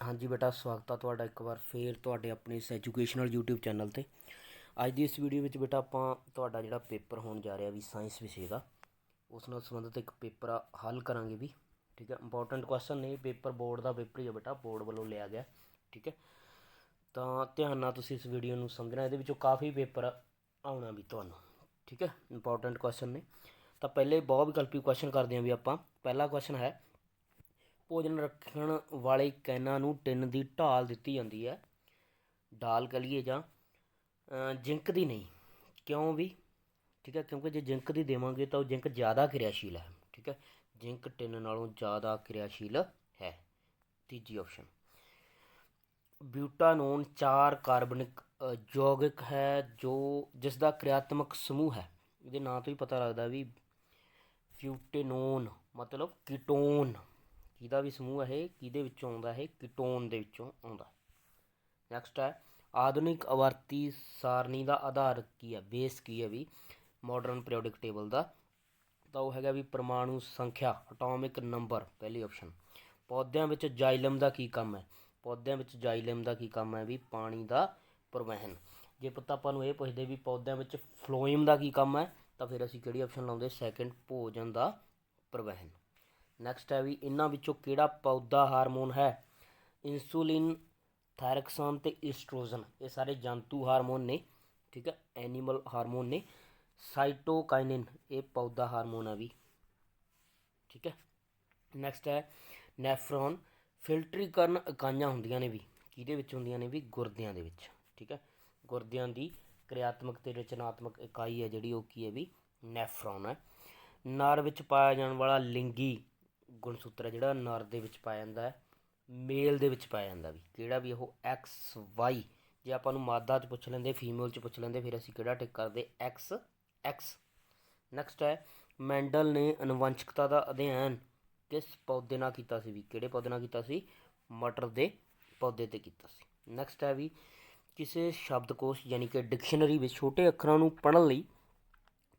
ਹਾਂਜੀ ਬੇਟਾ, ਸਵਾਗਤ ਆ ਤੁਹਾਡਾ ਇੱਕ ਵਾਰ ਫੇਰ ਤੁਹਾਡੇ ਆਪਣੇ ਇਸ ਐਜੂਕੇਸ਼ਨਲ YouTube ਚੈਨਲ ਤੇ। ਅੱਜ ਦੀ ਇਸ ਵੀਡੀਓ ਵਿੱਚ ਬੇਟਾ ਆਪਾਂ ਤੁਹਾਡਾ ਜਿਹੜਾ ਪੇਪਰ ਹੋਣ ਜਾ ਰਿਹਾ ਵੀ ਸਾਇੰਸ ਵਿਸ਼ੇ ਦਾ, ਉਸ ਨਾਲ ਸੰਬੰਧਿਤ ਇੱਕ ਪੇਪਰ ਹੱਲ ਕਰਾਂਗੇ ਵੀ, ਠੀਕ ਹੈ? ਇੰਪੋਰਟੈਂਟ ਕੁਐਸਚਨ ਨੇ, ਪੇਪਰ ਬੋਰਡ ਦਾ ਪੇਪਰ ਹੀ ਹੈ ਬੇਟਾ ਬੋਰਡ ਵੱਲੋਂ ਲਿਆ ਗਿਆ, ਠੀਕ ਹੈ? ਤਾਂ ਧਿਆਨ ਨਾਲ ਤੁਸੀਂ ਇਸ ਵੀਡੀਓ ਨੂੰ ਸਮਝਣਾ, ਇਹਦੇ ਵਿੱਚੋਂ ਕਾਫੀ ਪੇਪਰ ਆਉਣਾ ਵੀ ਤੁਹਾਨੂੰ, ਠੀਕ ਹੈ? ਇੰਪੋਰਟੈਂਟ ਕੁਐਸਚਨ ਨੇ। ਤਾਂ ਪਹਿਲੇ ਬਹੁਤ ਵਿਕਲਪੀ ਕੁਐਸਚਨ ਕਰਦੇ ਹਾਂ ਵੀ ਆਪਾਂ। ਪਹਿਲਾ ਕੁਐਸਚਨ ਹੈ ਭੋਜਨ ਰੱਖਣ ਵਾਲੇ ਕੈਨਾਂ ਨੂੰ ਟਿਨ ਦੀ ਢਾਲ ਦਿੱਤੀ ਜਾਂਦੀ ਹੈ। ਢਾਲ ਕਹ ਲਈਏ ਜਾਂ ਜਿੰਕ ਦੀ ਨਹੀਂ ਕਿਉਂ ਵੀ? ਠੀਕ ਹੈ ਕਿਉਂਕਿ ਜੇ ਜਿੰਕ ਦੀ ਦੇਵਾਂਗੇ ਤਾਂ ਉਹ ਜਿੰਕ ਜ਼ਿਆਦਾ ਕਿਰਿਆਸ਼ੀਲ ਹੈ। ਠੀਕ ਹੈ ਜਿੰਕ ਟਿਨ ਨਾਲੋਂ ਜ਼ਿਆਦਾ ਕਿਰਿਆਸ਼ੀਲ ਹੈ। ਤੀਜੀ ਆਪਸ਼ਨ ਬਿਊਟਾਨੋਨ ਚਾਰ ਕਾਰਬਨਿਕ ਅ, ਯੌਗਿਕ ਹੈ ਜੋ ਜਿਸ ਦਾ ਕਿਰਿਆਤਮਕ ਸਮੂਹ ਹੈ। ਇਹਦੇ ਨਾਂ ਤੋਂ ਹੀ ਪਤਾ ਲੱਗਦਾ ਵੀ ਫਿਊਟੇਨੋਨ ਮਤਲਬ ਕੀਟੋਨ। ਕਿਹਦਾ ਵੀ ਸਮੂਹ ਹੈ ਇਹ, ਕਿਹਦੇ ਵਿੱਚੋਂ ਆਉਂਦਾ ਹੈ ਕੀਟੋਨ ਦੇ ਵਿੱਚੋਂ ਆਉਂਦਾ। ਨੈਕਸਟ ਹੈ, ਆਧੁਨਿਕ ਆਵਰਤੀ ਸਾਰਣੀ ਦਾ ਆਧਾਰ ਕੀ ਹੈ ਬੇਸ ਕੀ ਹੈ ਵੀ? ਮਾਡਰਨ ਪੀਰੀਓਡਿਕ ਟੇਬਲ ਦਾ। ਤਾਂ ਉਹ ਹੈਗਾ ਵੀ ਪਰਮਾਣੂ ਸੰਖਿਆ ਐਟੋਮਿਕ ਨੰਬਰ ਪਹਿਲੀ ਆਪਸ਼ਨ ਪੌਦਿਆਂ ਵਿੱਚ ਜਾਈਲਮ ਦਾ ਕੀ ਕੰਮ ਹੈ? ਪੌਦਿਆਂ ਵਿੱਚ ਜਾਈਲਮ ਦਾ ਕੀ ਕੰਮ ਹੈ ਵੀ? ਪਾਣੀ ਦਾ ਪ੍ਰਵਾਹਨ। ਜੇ ਪੁੱਤ ਆਪਾਂ ਨੂੰ ਇਹ ਪੁੱਛਦੇ ਵੀ ਪੌਦਿਆਂ ਵਿੱਚ ਫਲੋਇਮ ਦਾ ਕੀ ਕੰਮ ਹੈ, ਤਾਂ ਫਿਰ ਅਸੀਂ ਕਿਹੜੀ ਆਪਸ਼ਨ ਲਾਉਂਦੇ? ਸੈਕੰਡ ਭੋਜਨ ਦਾ ਪ੍ਰਵਾਹਨ। ਨੈਕਸਟ ਹੈ ਵੀ ਇਹਨਾਂ ਵਿੱਚੋਂ ਕਿਹੜਾ ਪੌਦਾ ਹਾਰਮੋਨ ਹੈ? ਇਨਸੂਲਿਨ ਥਾਇਰਕਸਾਨ ਤੇ ਈਸਟ੍ਰੋਜਨ ਇਹ ਸਾਰੇ ਜੰਤੂ ਹਾਰਮੋਨ ਨੇ, ਠੀਕ ਹੈ ਐਨੀਮਲ ਹਾਰਮੋਨ ਨੇ। ਸਾਈਟੋਕਾਈਨਿਨ ਇਹ ਪੌਦਾ ਹਾਰਮੋਨ ਆ ਵੀ, ਠੀਕ ਹੈ। ਨੈਕਸਟ ਹੈ ਨੈਫਰੋਨ ਫਿਲਟਰੀਕਰਨ ਇਕਾਈਆਂ ਹੁੰਦੀਆਂ ਨੇ ਵੀ, ਕਿਹਦੇ ਵਿੱਚ ਹੁੰਦੀਆਂ ਨੇ ਵੀ? ਗੁਰਦਿਆਂ ਦੇ ਵਿੱਚ, ਠੀਕ ਹੈ। ਗੁਰਦਿਆਂ ਦੀ ਕਿਰਿਆਤਮਕ ਤੇ ਰਚਨਾਤਮਕ ਇਕਾਈ ਹੈ ਜਿਹੜੀ ਉਹ ਕੀ ਹੈ ਵੀ? ਨੈਫਰੋਨ ਹੈ। ਨਰ ਵਿੱਚ ਪਾਇਆ ਜਾਣ ਵਾਲਾ ਲਿੰਗੀ ਗੁਣਸੂਤਰ ਹੈ, ਜਿਹੜਾ ਨਰ ਦੇ ਵਿੱਚ ਪਾਇਆ ਜਾਂਦਾ ਹੈ, ਮੇਲ ਦੇ ਵਿੱਚ ਪਾਇਆ ਜਾਂਦਾ ਵੀ। ਕਿਹੜਾ ਵੀ ਉਹ ਐਕਸ ਵਾਈ ਜੇ ਆਪਾਂ ਨੂੰ ਮਾਦਾ 'ਚ ਪੁੱਛ ਲੈਂਦੇ ਫੀਮੇਲ 'ਚ ਪੁੱਛ ਲੈਂਦੇ, ਫਿਰ ਅਸੀਂ ਕਿਹੜਾ ਟਿਕ ਕਰਦੇ? ਐਕਸ ਐਕਸ ਨੈਕਸਟ ਹੈ ਮੈਂਡਲ ਨੇ ਅਨੁਵੰਸ਼ਿਕਤਾ ਦਾ ਅਧਿਐਨ ਕਿਸ ਪੌਦੇ ਨਾਲ ਕੀਤਾ ਸੀ ਵੀ? ਕਿਹੜੇ ਪੌਦੇ ਨਾਲ ਕੀਤਾ ਸੀ? ਮਟਰ ਦੇ ਪੌਦੇ ਤੇ ਕੀਤਾ ਸੀ। ਨੈਕਸਟ ਹੈ ਵੀ, ਕਿਸੇ ਸ਼ਬਦਕੋਸ਼ ਯਾਨੀ ਕਿ ਡਿਕਸ਼ਨਰੀ ਵਿੱਚ ਛੋਟੇ ਅੱਖਰਾਂ ਨੂੰ ਪੜ੍ਹਨ ਲਈ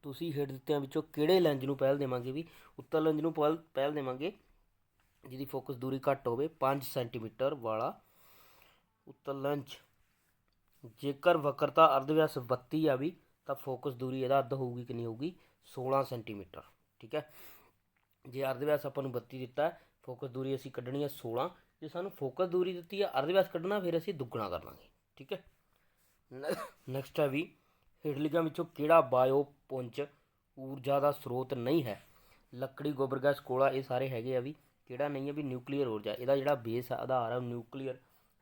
ਤੁਸੀਂ ਹੇਠ ਦਿੱਤਿਆਂ ਵਿੱਚੋਂ ਕਿਹੜੇ ਲੈਂਜ ਨੂੰ ਪਹਿਲ ਦੇਵਾਂਗੇ ਵੀ ਉੱਤਰ ਲੈਂਜ ਨੂੰ ਪਹਿਲ ਪਹਿਲ ਦੇਵਾਂਗੇ, ਜਿਹਦੀ ਫੋਕਸ ਦੂਰੀ ਘੱਟ ਹੋਵੇ 5 ਸੈਂਟੀਮੀਟਰ ਵਾਲਾ ਉੱਤਰ ਲੈਂਜ ਜੇਕਰ ਵਕਰਤਾ ਅਰਧਵਿਆਸ 32 ਆ ਵੀ, ਤਾਂ ਫੋਕਸ ਦੂਰੀ ਇਹਦਾ ਅੱਧ ਹੋਊਗੀ ਕਿੰਨੀ ਹੋਊਗੀ? 16 ਸੈਂਟੀਮੀਟਰ, ਠੀਕ ਹੈ? ਜੇ ਅਰਧਵਿਆਸ ਆਪਾਂ ਨੂੰ 32 ਦਿੱਤਾ ਫੋਕਸ ਦੂਰੀ ਅਸੀਂ ਕੱਢਣੀ ਹੈ 16 ਜੇ ਸਾਨੂੰ ਫੋਕਸ ਦੂਰੀ ਦਿੱਤੀ ਹੈ ਅਰਧਵਿਆਸ ਕੱਢਣਾ, ਫਿਰ ਅਸੀਂ ਦੁੱਗਣਾ ਕਰ ਲਾਂਗੇ, ਠੀਕ ਹੈ? ਨੈਕਸਟ ਹੈ ਵੀ ਹੇਠਲੀਆਂ ਵਿੱਚੋਂ ਕਿਹੜਾ ਬਾਇਓ ਪੁੰਜ ਊਰਜਾ ਦਾ ਸਰੋਤ ਨਹੀਂ ਹੈ? ਲੱਕੜੀ, ਗੋਬਰ, ਗੈਸ, ਕੋਲਾ ਇਹ ਸਾਰੇ ਹੈਗੇ ਆ ਵੀ, ਕਿਹੜਾ ਨਹੀਂ ਹੈ ਵੀ ਨਿਊਕਲੀਅਰ ਊਰਜਾ। ਇਹਦਾ ਜਿਹੜਾ ਬੇਸ ਆਧਾਰ ਆ ਨਿਊਕਲੀਅਰ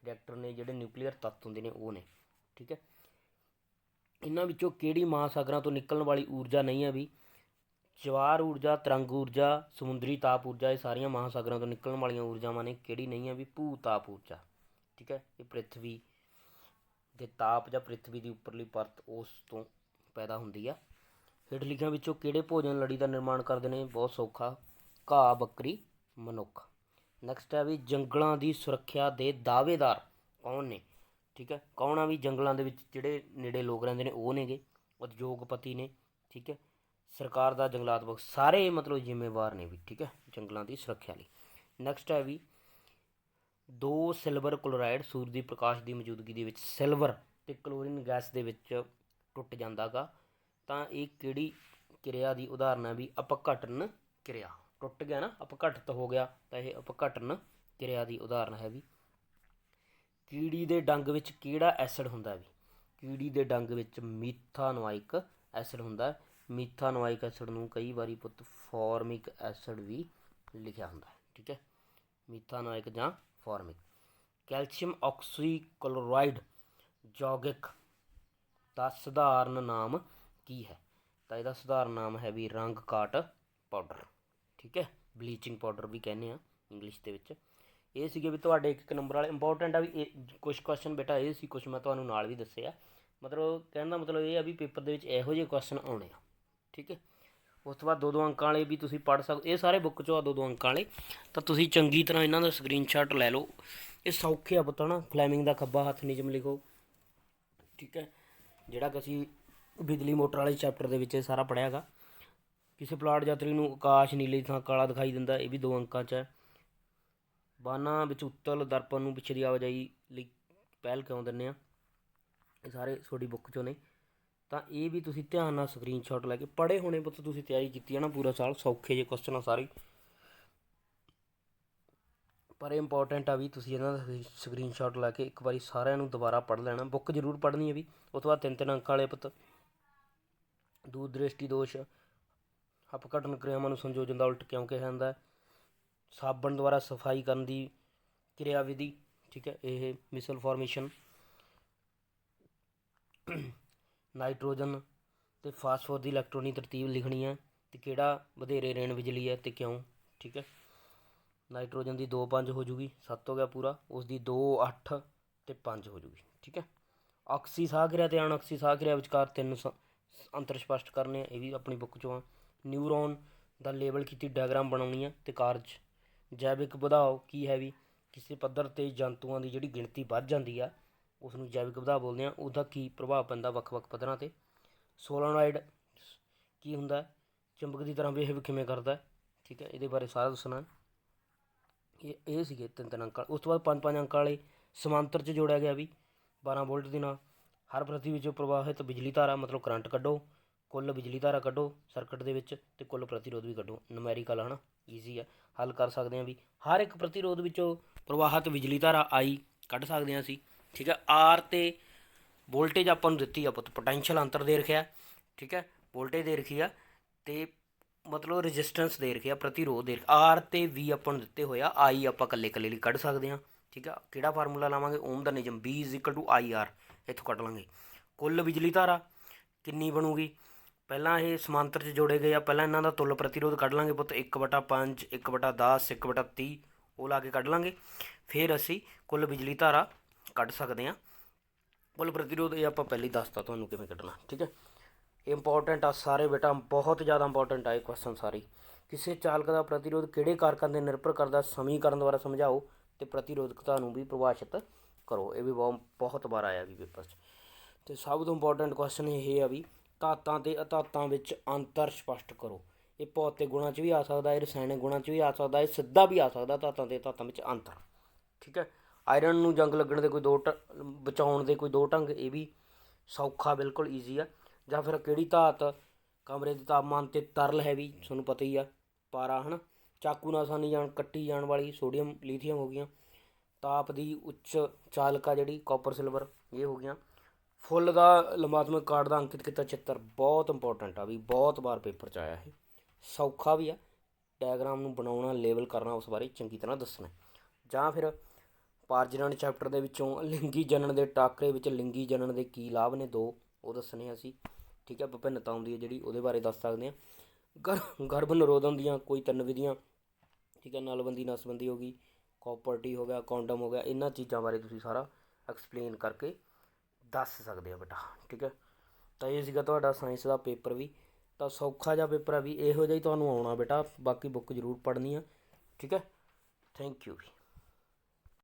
ਰਿਐਕਟਰ ਨੇ, ਜਿਹੜੇ ਨਿਊਕਲੀਅਰ ਤੱਤ ਹੁੰਦੇ ਨੇ, ਉਹ ਨੇ। ਠੀਕ ਹੈ? ਇਹਨਾਂ ਵਿੱਚੋਂ ਕਿਹੜੀ ਮਹਾਸਾਗਰਾਂ ਤੋਂ ਨਿਕਲਣ ਵਾਲੀ ਊਰਜਾ ਨਹੀਂ ਹੈ ਵੀ, ਜਵਾਰ ਊਰਜਾ, ਤਰੰਗ ਊਰਜਾ, ਸਮੁੰਦਰੀ ਤਾਪ ਊਰਜਾ, ਇਹ ਸਾਰੀਆਂ ਮਹਾਸਾਗਰਾਂ ਤੋਂ ਨਿਕਲਣ ਵਾਲੀਆਂ ਊਰਜਾਵਾਂ ਨੇ, ਕਿਹੜੀ ਨਹੀਂ ਹੈ ਵੀ ਭੂ ਤਾਪ ਊਰਜਾ। ਠੀਕ ਹੈ? ਇਹ ਪ੍ਰithvi ਦੇ ਤਾਪ ਜਾਂ ਪ੍ਰithvi ਦੀ ਉੱਪਰਲੀ ਪਰਤ ਉਸ ਤੋਂ ਪੈਦਾ ਹੁੰਦੀ ਆ। ਹੇਠ ਲਿਖਿਆਂ ਵਿੱਚੋਂ ਕਿਹੜੇ ਭੋਜਨ ਲੜੀ ਦਾ ਨਿਰਮਾਣ ਕਰਦੇ ਨੇ? ਬਹੁਤ ਸੌਖਾ। ਘਾਹ, ਬੱਕਰੀ, ਮਨੁੱਖ। ਨੈਕਸਟ ਹੈ ਵੀ ਜੰਗਲਾਂ ਦੀ ਸੁਰੱਖਿਆ ਦੇ ਦਾਅਵੇਦਾਰ ਕੌਣ ਨੇ? ਠੀਕ ਹੈ ਕੌਣ ਆ ਵੀ ਜੰਗਲਾਂ ਦੇ ਵਿੱਚ ਜਿਹੜੇ ਨੇੜੇ ਲੋਕ ਰਹਿੰਦੇ ਨੇ, ਉਹ ਨੇਗੇ? ਉਦਯੋਗਪਤੀ ਨੇ, ਠੀਕ ਹੈ ਸਰਕਾਰ ਦਾ ਜੰਗਲਾਤ ਵਿਭਾਗ ਸਾਰੇ ਮਤਲਬ ਜ਼ਿੰਮੇਵਾਰ ਨੇ ਵੀ, ਠੀਕ ਹੈ ਜੰਗਲਾਂ ਦੀ ਸੁਰੱਖਿਆ ਲਈ। ਨੈਕਸਟ ਹੈ ਵੀ ਦੋ ਸਿਲਵਰ ਕਲੋਰਾਈਡ ਸੂਰਜ ਦੀ ਪ੍ਰਕਾਸ਼ ਦੀ ਮੌਜੂਦਗੀ ਦੇ ਵਿੱਚ ਸਿਲਵਰ ਅਤੇ ਕਲੋਰੀਨ ਗੈਸ ਦੇ ਵਿੱਚ ਟੁੱਟ ਜਾਂਦਾ ਗਾ ਤਾਂ ਇਹ ਕਿਹੜੀ ਕਿਰਿਆ ਦੀ ਉਦਾਹਰਨ ਹੈ ਵੀ ਅਪਘਟਨ ਕਿਰਿਆ? ਟੁੱਟ ਗਿਆ ਨਾ, ਅਪਘਟਿਤ ਹੋ ਗਿਆ, ਤਾਂ ਇਹ ਅਪਘਟਨ ਕਿਰਿਆ ਦੀ ਉਦਾਹਰਨ ਹੈ ਵੀ। ਕੀੜੀ ਦੇ ਡੰਗ ਵਿੱਚ ਕਿਹੜਾ ਐਸਿਡ ਹੁੰਦਾ ਵੀ? ਕੀੜੀ ਦੇ ਡੰਗ ਵਿੱਚ ਮੀਥਾਨੋਇਕ ਐਸਿਡ ਹੁੰਦਾ। ਹੈ ਮੀਥਾਨੋਇਕ ਐਸਿਡ ਨੂੰ ਕਈ ਵਾਰੀ ਪੁੱਤ ਫਾਰਮਿਕ ਐਸਿਡ ਵੀ ਲਿਖਿਆ ਹੁੰਦਾ, ਠੀਕ ਹੈ? ਮੀਥਾਨੋਇਕ ਜਾਂ ਫਾਰਮਿਕ ਕੈਲਸ਼ੀਅਮ ਆਕਸੀਕਲੋਰਾਈਡ ਯੌਗਿਕ ਦਾ ਸਧਾਰਨ ਨਾਮ ਕੀ ਹੈ? ਤਾਂ ਇਹਦਾ ਸਧਾਰਨ ਨਾਮ ਹੈ ਵੀ ਰੰਗ ਕਾਟ ਪਾਊਡਰ, ਠੀਕ ਹੈ? ਬਲੀਚਿੰਗ ਪਾਊਡਰ ਵੀ ਕਹਿੰਦੇ ਆ ਇੰਗਲਿਸ਼ ਦੇ ਵਿੱਚ। ਇਹ ਸੀਗੇ ਵੀ ਤੁਹਾਡੇ ਇੱਕ ਇੱਕ ਨੰਬਰ ਵਾਲੇ। ਇੰਪੋਰਟੈਂਟ ਆ ਵੀ ਇਹ ਕੁਝ ਕੁਐਸਚਨ ਬੇਟਾ ਇਹ ਸੀ ਕੁਝ ਮੈਂ ਤੁਹਾਨੂੰ ਨਾਲ ਵੀ ਦੱਸਿਆ। ਮਤਲਬ ਕਹਿਣ ਦਾ ਮਤਲਬ ਇਹ ਆ ਵੀ ਪੇਪਰ ਦੇ ਵਿੱਚ ਇਹੋ ਜਿਹੇ ਕੁਐਸਚਨ ਆਉਣੇ ਆ, ਠੀਕ ਹੈ? ਉਸ ਤੋਂ ਬਾਅਦ ਦੋ ਦੋ ਅੰਕਾਂ ਵਾਲੇ ਵੀ ਤੁਸੀਂ ਪੜ੍ਹ ਸਕਦੇ ਇਹ ਸਾਰੇ ਬੁੱਕ ਚੋਂ ਆ ਦੋ ਦੋ ਅੰਕਾਂ ਵਾਲੇ। ਤਾਂ ਤੁਸੀਂ ਚੰਗੀ ਤਰ੍ਹਾਂ ਇਹਨਾਂ ਦਾ ਸਕਰੀਨਸ਼ਾਟ ਲੈ ਲਓ। ਇਹ ਸੌਖੇ ਆ ਪਤਾ ਨਾ ਫਲੈਮਿੰਗ ਦਾ ਖੱਬਾ ਹੱਥ ਨਿਯਮ ਲਿਖੋ। ਠੀਕ ਹੈ? ਜਿਹੜਾ ਕਿ ਅਸੀਂ ਬਿਜਲੀ ਮੋਟਰ ਵਾਲੇ ਚੈਪਟਰ ਦੇ ਵਿੱਚ ਇਹ ਸਾਰਾ ਪੜ੍ਹਿਆਗਾ ਕਿਸੇ ਪਲਾਟ ਯਾਤਰੀ ਨੂੰ ਆਕਾਸ਼ ਨੀਲੀ ਥਾਂ ਕਾਲਾ ਦਿਖਾਈ ਦਿੰਦਾ, ਇਹ ਵੀ ਦੋ ਅੰਕਾਂ 'ਚ ਹੈ। ਬਾਨਾਂ ਵਿੱਚ ਉੱਤਲ ਦਰਪਣ ਨੂੰ ਪਿੱਛੇ ਦੀ ਆਵਾਜਾਈ ਲਈ ਪਹਿਲ ਕਿਉਂ ਦਿੰਦੇ ਆ? ਇਹ ਸਾਰੇ ਤੁਹਾਡੀ ਬੁੱਕ ਚੋਂ ਨੇ। ਤਾਂ ਇਹ ਵੀ ਤੁਸੀਂ ਧਿਆਨ ਨਾਲ ਸਕਰੀਨਸ਼ਾਟ ਲੈ ਕੇ ਪੜ੍ਹੇ ਹੋਣੇ ਪੁੱਤ, ਤੁਸੀਂ ਤਿਆਰੀ ਕੀਤੀ ਹੈ ਨਾ ਪੂਰਾ ਸਾਲ, ਸੌਖੇ ਜੇ ਕੁਐਸਚਨ ਆ ਸਾਰੇ। ਪਰ ਇੰਪੋਰਟੈਂਟ ਆ ਵੀ ਤੁਸੀਂ ਇਹਨਾਂ ਦਾ ਸਕਰੀਨਸ਼ਾਟ ਲੈ ਕੇ ਇੱਕ ਵਾਰੀ ਸਾਰਿਆਂ ਨੂੰ ਦੁਬਾਰਾ ਪੜ੍ਹ ਲੈਣਾ। ਬੁੱਕ ਜ਼ਰੂਰ ਪੜ੍ਹਨੀ ਹੈ ਵੀ। ਉਸ ਤੋਂ ਬਾਅਦ ਤਿੰਨ ਤਿੰਨ ਅੰਕਾਂ ਵਾਲੇ ਪੁੱਤ। ਦੂਰ ਦ੍ਰਿਸ਼ਟੀ ਦੋਸ਼। ਅਪਘਟਨ ਕਿਰਿਆਵਾਂ ਨੂੰ ਸੰਯੋਜਨ ਦਾ ਉਲਟ ਕਿਉਂ ਕਿਹਾ ਜਾਂਦਾ ਸਾਬਣ ਦੁਆਰਾ ਸਫ਼ਾਈ ਕਰਨ ਦੀ ਕਿਰਿਆ ਵਿਧੀ। ਠੀਕ ਹੈ, ਇਹ ਮਿਸਲ ਫਾਰਮੇਸ਼ਨ ਨਾਈਟ੍ਰੋਜਨ ਅਤੇ ਫਾਸਫੋਰ ਦੀ ਇਲੈਕਟ੍ਰੋਨੀ ਤਰਤੀਬ ਲਿਖਣੀ ਹੈ ਅਤੇ ਕਿਹੜਾ ਵਧੇਰੇ ਰੇਣ ਬਿਜਲੀ ਹੈ ਅਤੇ ਕਿਉਂ? ਠੀਕ ਹੈ। ਨਾਈਟ੍ਰੋਜਨ ਦੀ 2 5 ਹੋ ਜੂਗੀ 7 ਹੋ ਗਿਆ ਪੂਰਾ, ਉਸ ਦੀ ਦੋ, ਅੱਠ ਅਤੇ ਪੰਜ ਹੋ ਜੂਗੀ, ਠੀਕ ਹੈ। ਆਕਸੀ ਸਾਹ ਕਿਰਿਆ ਤੇ ਅਣਆਕਸੀ ਸਾਹ ਕਿਰਿਆ ਵਿਚਕਾਰ ਤਿੰਨ ਸ- ਅੰਤਰ ਸਪਸ਼ਟ ਕਰਨੇ ਆ, ਇਹ ਵੀ ਆਪਣੀ ਬੁੱਕ ਚੋਂ ਆ। ਨਿਊਰੋਨ ਦਾ ਲੇਬਲ ਕੀਤੀ ਡਾਇਗਰਾਮ ਬਣਾਉਣੀ ਆ ਤੇ ਕਾਰਜ। ਜੈਵਿਕ ਵਧਾਓ ਕੀ ਹੈ ਵੀ, ਕਿਸੇ ਪੱਧਰ ਤੇ ਜੰਤੂਆਂ ਦੀ ਜਿਹੜੀ ਗਿਣਤੀ ਵੱਧ ਜਾਂਦੀ ਆ ਉਸ ਨੂੰ ਜੈਵਿਕ ਵਧਾ ਬੋਲਦੇ ਆ ਉਹਦਾ ਕੀ ਪ੍ਰਭਾਵ ਪੈਂਦਾ ਵੱਖ-ਵੱਖ ਪੱਧਰਾਂ ਤੇ? ਸੋਲੋਨਾਇਡ ਕੀ ਹੁੰਦਾ ਚੁੰਬਕ ਦੀ ਤਰ੍ਹਾਂ ਬਿਹੇਵ ਕਿਵੇਂ ਕਰਦਾ ਠੀਕ ਹੈ, ਇਹਦੇ ਬਾਰੇ ਸਾਰਾ ਦੱਸਣਾ ਇਹ ਇਹ ਸੀਗੇ ਤਿੰਨ ਤਿੰਨ ਅੰਕਾਂ। ਉਸ ਤੋਂ ਬਾਅਦ ਪੰਜ ਪੰਜ ਅੰਕਾਂ ਵਾਲੇ ਸਮਾਂਤਰ 'ਚ ਜੋੜਿਆ ਗਿਆ ਵੀ। 12 ਵੋਲਟ ਦੇ ਨਾਲ। ਹਰ ਪ੍ਰਤੀ ਵਿੱਚੋਂ ਪ੍ਰਵਾਹਿਤ ਬਿਜਲੀ ਧਾਰਾ, ਮਤਲਬ ਕਰੰਟ ਕੱਢੋ। ਕੁੱਲ ਬਿਜਲੀ ਧਾਰਾ ਕੱਢੋ ਸਰਕਟ ਦੇ ਵਿੱਚ ਤੇ ਕੁੱਲ ਪ੍ਰਤੀਰੋਧ ਵੀ ਕੱਢੋ। ਨੂਮੈਰੀਕਲ ਹਨਾ? ਈਜ਼ੀ ਆ। ਹੱਲ ਕਰ ਸਕਦੇ ਹਾਂ ਵੀ ਹਰ ਇੱਕ ਪ੍ਰਤੀਰੋਧ ਵਿੱਚੋਂ ਪ੍ਰਵਾਹਿਤ ਬਿਜਲੀ ਧਾਰਾ ਆਈ ਕੱਢ ਸਕਦੇ ਹਾਂ ਅਸੀਂ। ਠੀਕ ਹੈ ਆਰ ਤੇ ਵੋਲਟੇਜ ਆਪਾਂ ਨੂੰ ਦਿੱਤੀ ਆ ਪੁੱਤ ਪੋਟੈਂਸ਼ੀਅਲ ਅੰਤਰ ਦੇ ਰੱਖਿਆ, ਠੀਕ ਹੈ ਵੋਲਟੇਜ ਦੇ ਰੱਖੀ ਆ ਤੇ ਮਤਲਬ ਰੈਜ਼ਿਸਟੈਂਸ ਦੇ ਰੱਖਿਆ, ਪ੍ਰਤੀਰੋਧ ਦੇ ਆਰ ਤੇ ਵੀ ਆਪਾਂ ਨੂੰ ਦਿੱਤੇ ਹੋਇਆ ਆਈ ਆਪਾਂ ਕੱਲੇ ਕੱਲੇ ਲਈ ਕੱਢ ਸਕਦੇ ਹਾਂ ਠੀਕ ਆ ਕਿਹੜਾ ਫਾਰਮੂਲਾ ਲਾਵਾਂਗੇ ਓਮ ਦਾ ਨਿਯਮ, B IR ਇੱਥੋਂ ਕੱਢ ਲਾਂਗੇ, ਕੁੱਲ ਬਿਜਲੀ ਧਾਰਾ ਕਿੰਨੀ ਬਣੂਗੀ, ਪਹਿਲਾਂ ਇਹ ਸਮਾਂਤਰ 'ਚ ਜੋੜੇ ਗਏ ਆ, ਪਹਿਲਾਂ ਇਹਨਾਂ ਦਾ ਤੁਲ ਪ੍ਰਤੀਰੋਧ ਕੱਢ ਲਾਂਗੇ ਪੁੱਤ 1/5 1/10 1/30 ਉਹ ਲਾ ਕੇ ਕੱਢ ਲਾਂਗੇ, ਫਿਰ ਅਸੀਂ ਕੁੱਲ ਬਿਜਲੀ ਧਾਰਾ ਕੱਢ ਸਕਦੇ ਹਾਂ। ਕੁੱਲ ਪ੍ਰਤੀਰੋਧ ਇਹ ਆਪਾਂ ਪਹਿਲਾਂ ਹੀ ਦੱਸਤਾ ਤੁਹਾਨੂੰ ਕਿਵੇਂ ਕੱਢਣਾ, ਠੀਕ ਹੈ। ਇੰਪੋਰਟੈਂਟ ਆ ਸਾਰੇ ਬੇਟਾ, ਬਹੁਤ ਜ਼ਿਆਦਾ ਇੰਪੋਰਟੈਂਟ ਆ ਇਹ ਕੁਐਸਚਨ ਸਾਰੇ। ਕਿਸੇ ਚਾਲਕ ਦਾ ਪ੍ਰਤੀਰੋਧ ਕਿਹੜੇ ਕਾਰਕਾਂ ਤੇ ਨਿਰਭਰ ਕਰਦਾ ਸਮੀਕਰਨ ਦੁਆਰਾ ਸਮਝਾਓ ਤੇ ਪ੍ਰਤੀਰੋਧਕਤਾ ਨੂੰ ਵੀ ਪਰਿਭਾਸ਼ਿਤ ਕਰੋ। ਇਹ ਵੀ ਬਹੁਤ ਬਹੁਤ ਵਾਰ ਆਇਆ ਵੀ ਪੇਪਰ 'ਚ। ਤੇ ਸਭ ਤੋਂ ਇੰਪੋਰਟੈਂਟ ਕੁਐਸਚਨ ਇਹ ਆ ਵੀ ਧਾਤਾਂ ਤੇ ਅਧਾਤਾਂ ਵਿੱਚ ਅੰਤਰ ਸਪਸ਼ਟ ਕਰੋ। ਇਹ ਭੌਤਿਕ ਗੁਣਾਂ 'ਚ ਵੀ ਆ ਸਕਦਾ, ਇਹ ਰਸਾਇਣਿਕ ਗੁਣਾਂ 'ਚ ਵੀ ਆ ਸਕਦਾ, ਇਹ ਸਿੱਧਾ ਵੀ ਆ ਸਕਦਾ ਧਾਤਾਂ ਤੇ ਧਾਤਾਂ ਵਿੱਚ ਅੰਤਰ, ਠੀਕ ਹੈ। ਆਇਰਨ ਨੂੰ ਜੰਗ ਲੱਗਣ ਦੇ ਕੋਈ ਦੋ ਢ- ਬਚਾਉਣ ਦੇ ਕੋਈ ਦੋ ਢੰਗ, ਇਹ ਵੀ ਸੌਖਾ, ਬਿਲਕੁਲ ਈਜ਼ੀ ਆ। ਜਾਂ ਫਿਰ ਕਿਹੜੀ ਧਾਤ ਕਮਰੇ ਦੇ ਤਾਪਮਾਨ ਤੇ ਤਰਲ ਹੈ ਵੀ, ਤੁਹਾਨੂੰ ਪਤਾ ਹੀ ਆ, ਪਾਰਾ, ਹਨਾ? ਚਾਕੂ ਨਾਲ ਆਸਾਨੀ ਜਾਣ, ਕੱਟੀ ਜਾਣ ਵਾਲੀ ਸੋਡੀਅਮ, ਲੀਥੀਅਮ ਹੋ ਗਈਆਂ। ਤਾਪ ਦੀ ਉੱਚ ਚਾਲਕਾ ਜਿਹੜੀ ਕਾਪਰ ਸਿਲਵਰ ਇਹ ਹੋ ਗਈਆਂ। ਫੁੱਲ ਦਾ ਲੰਬਾਤਮਕ ਕਾਰਡ ਦਾ ਅੰਕਿਤ ਕੀਤਾ ਚਿੱਤਰ ਬਹੁਤ ਇੰਪੋਰਟੈਂਟ ਆ ਵੀ, ਬਹੁਤ ਵਾਰ ਪੇਪਰ 'ਚ ਆਇਆ ਇਹ। ਸੌਖਾ ਵੀ ਆ ਡਾਇਗਰਾਮ ਨੂੰ ਬਣਾਉਣਾ ਲੇਬਲ ਕਰਨਾ, ਉਸ ਬਾਰੇ ਚੰਗੀ ਤਰ੍ਹਾਂ ਦੱਸਣਾ। ਜਾਂ ਫਿਰ ਪਾਰਜਨਨ ਚੈਪਟਰ ਦੇ ਵਿੱਚੋਂ ਲਿੰਗੀ ਜਨਨ ਦੇ ਟਾਕਰੇ ਵਿੱਚ ਲਿੰਗੀ ਜਨਨ ਦੇ ਕੀ ਲਾਭ ਨੇ ਦੋ, ਉਹ ਦੱਸਣੇ ਅਸੀਂ। ਠੀਕ ਹੈ ਵਿਭਿੰਨਤਾ ਹੁੰਦੀ ਹੈ ਜਿਹੜੀ, ਉਹਦੇ ਬਾਰੇ ਦੱਸ ਸਕਦੇ ਹਾਂ ਗਰ, ਗਰਭ ਨਿਰੋਧਨ ਦੀਆਂ ਕੋਈ ਤਿੰਨ ਵਿਧੀਆਂ, ਠੀਕ ਹੈ ਨਲਬੰਦੀ, ਨਸਬੰਦੀ ਹੋ ਗਈ ਕੋਪਰਟੀ ਹੋ ਗਿਆ ਕੌਂਡਮ ਹੋ ਗਿਆ, ਇਹਨਾਂ ਚੀਜ਼ਾਂ ਬਾਰੇ ਤੁਸੀਂ ਸਾਰਾ ਐਕਸਪਲੇਨ ਕਰਕੇ ਦੱਸ ਸਕਦੇ ਹੋ ਬੇਟਾ, ਠੀਕ ਹੈ ਤਾਂ ਇਹ ਸੀਗਾ ਤੁਹਾਡਾ ਸਾਇੰਸ ਦਾ ਪੇਪਰ ਵੀ। ਤਾਂ ਸੌਖਾ ਜਿਹਾ ਪੇਪਰ ਆ ਵੀ, ਇਹੋ ਜਿਹਾ ਹੀ ਤੁਹਾਨੂੰ ਆਉਣਾ ਬੇਟਾ, ਬਾਕੀ ਬੁੱਕ ਜ਼ਰੂਰ ਪੜ੍ਹਨੀ ਆ, ਠੀਕ ਹੈ ਥੈਂਕ ਯੂ